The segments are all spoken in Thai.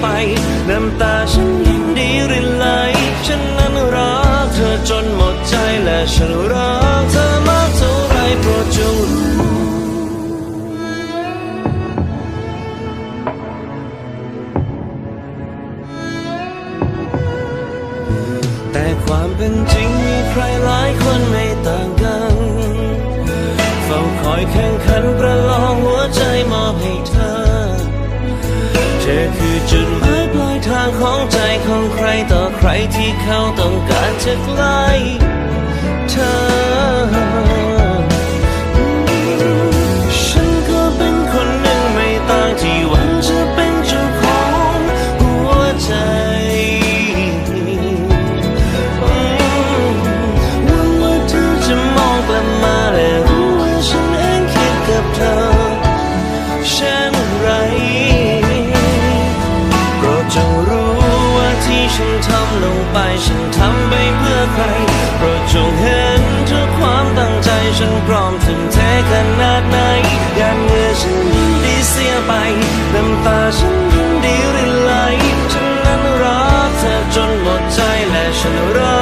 ไป น้ำตาฉันยังดีรินไหล ฉันนั้นรักเธอจนหมดใจและฉันรัก ที่เขาต้องการจะใกล้เธอ ไปฉันทำไปเพื่อใครโปรดจงเห็นทุกความตั้งใจฉันพร้อมถึงแท้ขนาดไหนยาดเหงื่อฉันยินดีเสียไปน้ำตาฉันยินดีรินไหลฉันนั้นรักเธอจนหมดใจและฉันรัก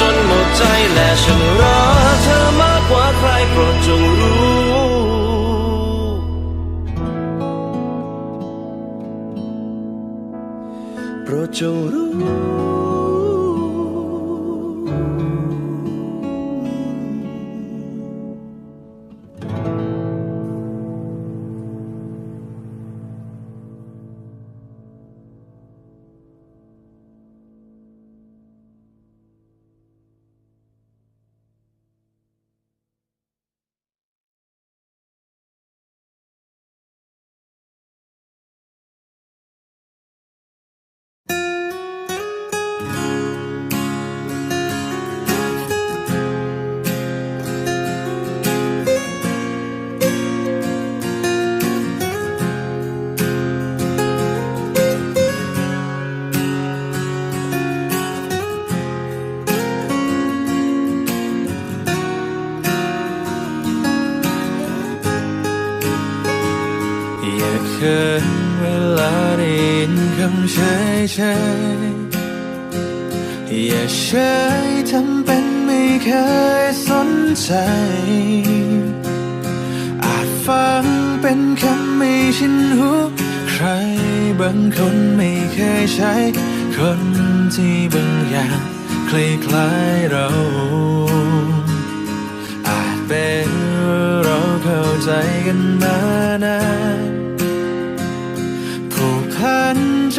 จนหมดใจและฉันรักเธอมากกว่าใครโปรดจงรู้โปรดจงรู้「 เฉยเฉยอย่าเฉยทำเป็นไม่เคยสนใจ อาจฟังเป็นคำไม่ชินหูใครบางคนไม่เคยใช้ คนที่บางอย่างคล้ายๆเรา อาจเป็นเราเข้าใจกันมาน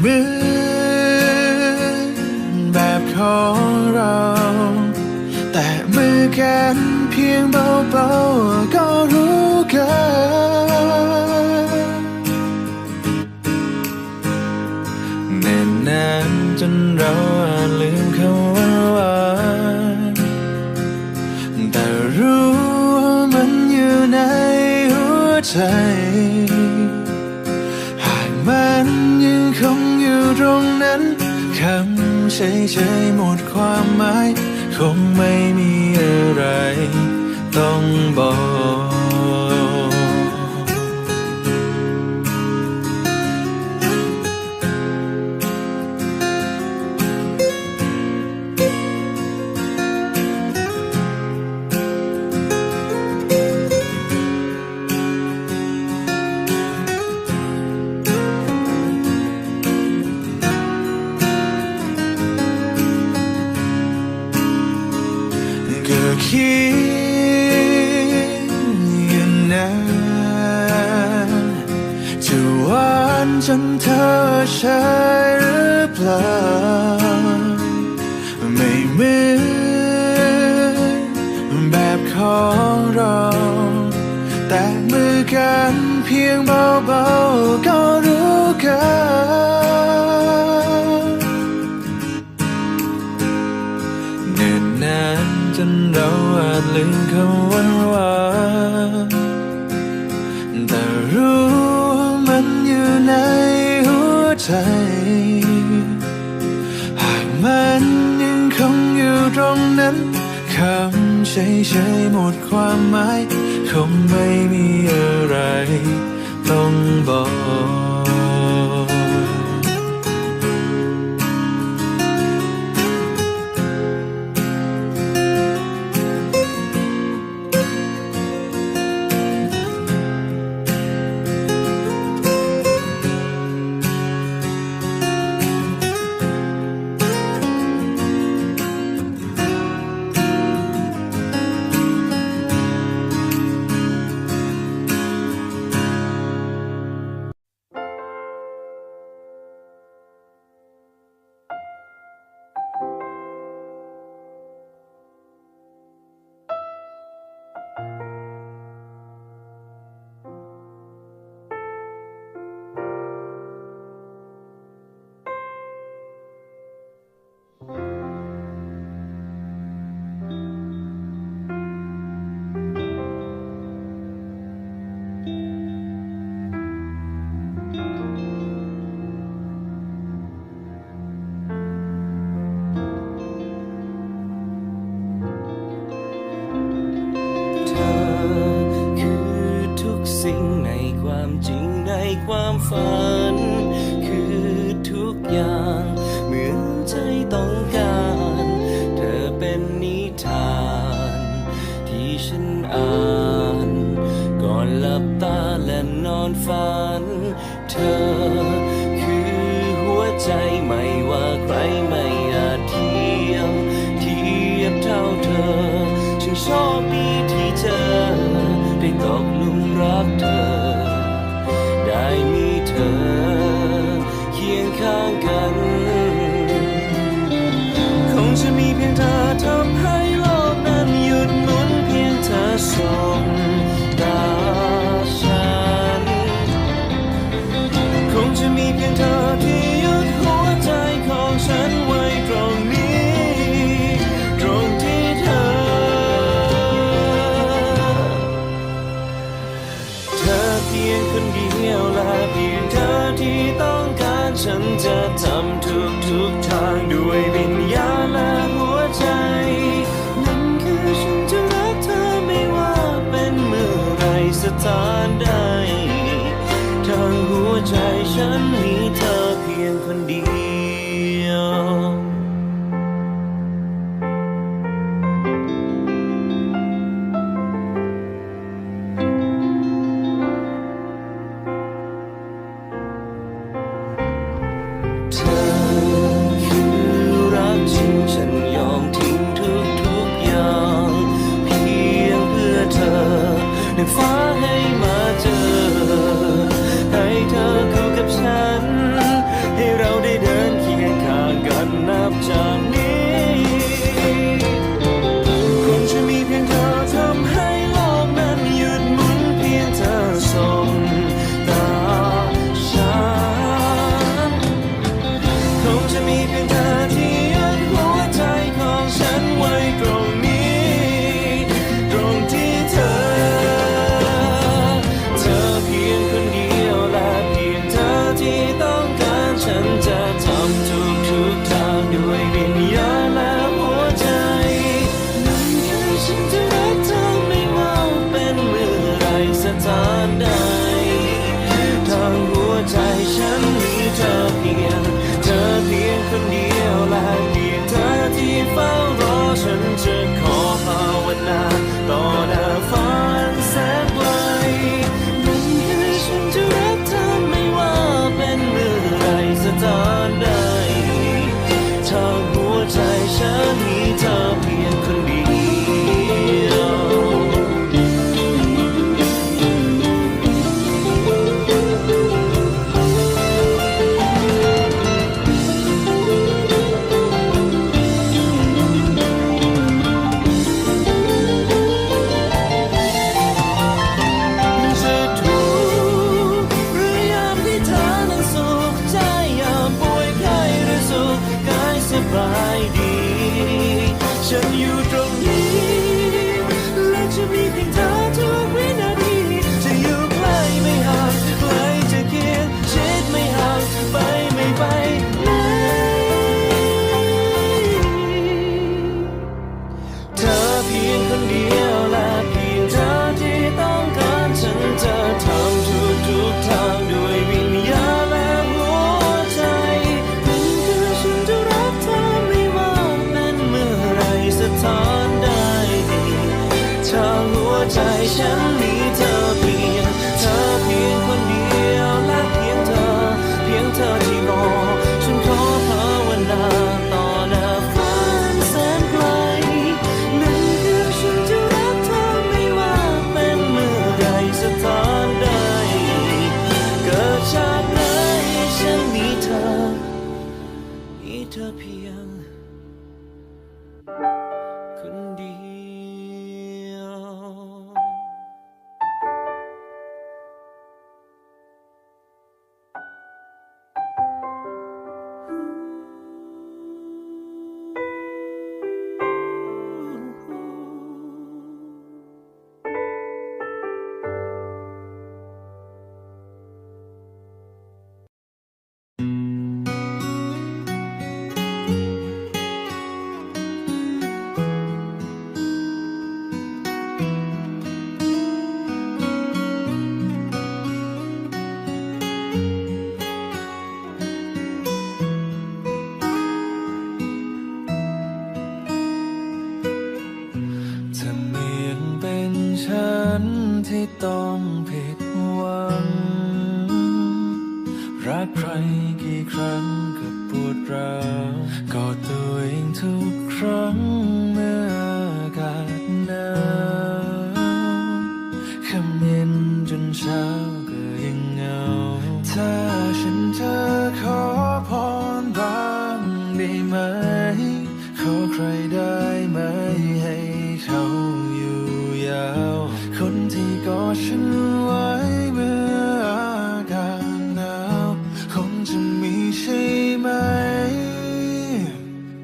เหมือนแบบของเรา แต่มือกันเพียงเบาๆ คงไม่มีอะไรต้องบอก นจะหวานจนเธอใช่หรือเปล่า หากมันยังคงอยู่ตรงนั้นคำเฉยๆหมดความหมาย คงไม่มีอะไรต้องบอก ไม่ว่าใคร magnified. เขาใครได้ไหมให้เขาอยู่ยาว คนที่กอดฉันไว้เมื่ออากาศหนาวคงจะมีใช่ไหม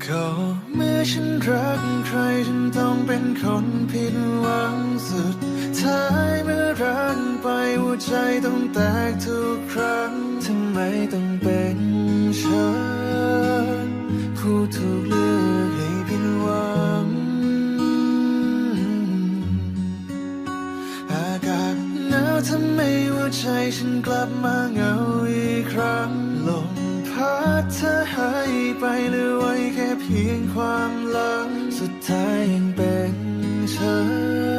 ก็เมื่อฉันรักใครฉันต้องเป็นคนผิดหวังสุดท้ายเมื่อรักไปหัวใจต้องแตก ทำไมหัวใจฉันกลับมาเหงาอีกครั้งลมพัดเธอหายไปเหลือไว้แค่เพียงความหลัง สุดท้ายยังเป็นเธอ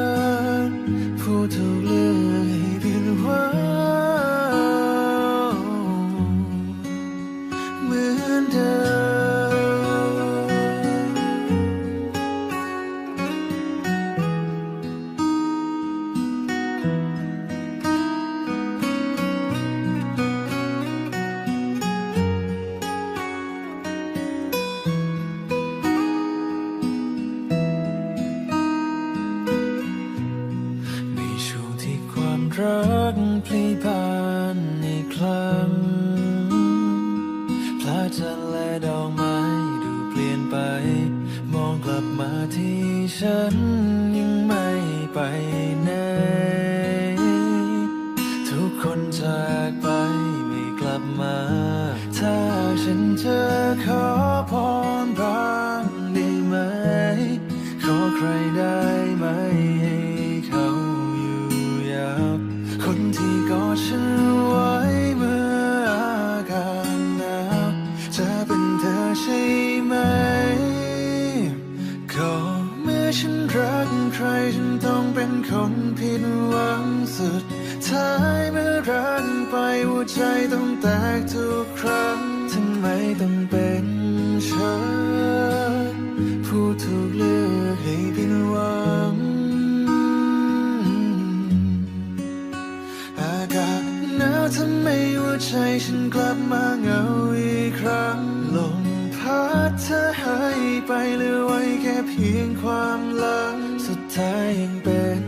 ทำไมหัวใจฉันกลับมาเหงาอีกครั้งลมพัดเธอหายไปเหลือไว้แค่เพียงความลังสุดท้ายยังเป็น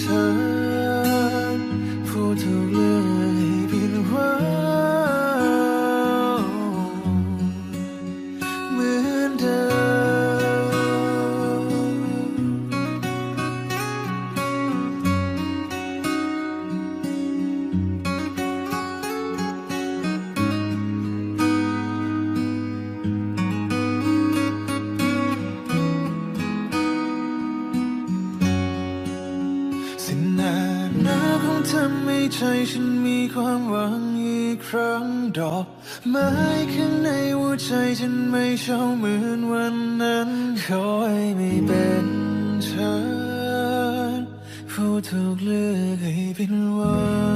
เธอำให้ใจฉันมีความหวังอีกครั้งดอกไม้ข้างในหัวใจฉันไม่เช่าเหมือนวันนั้นขอให้ไม่เป็นเธอผู้ถูกเลือกให้เป็นวัน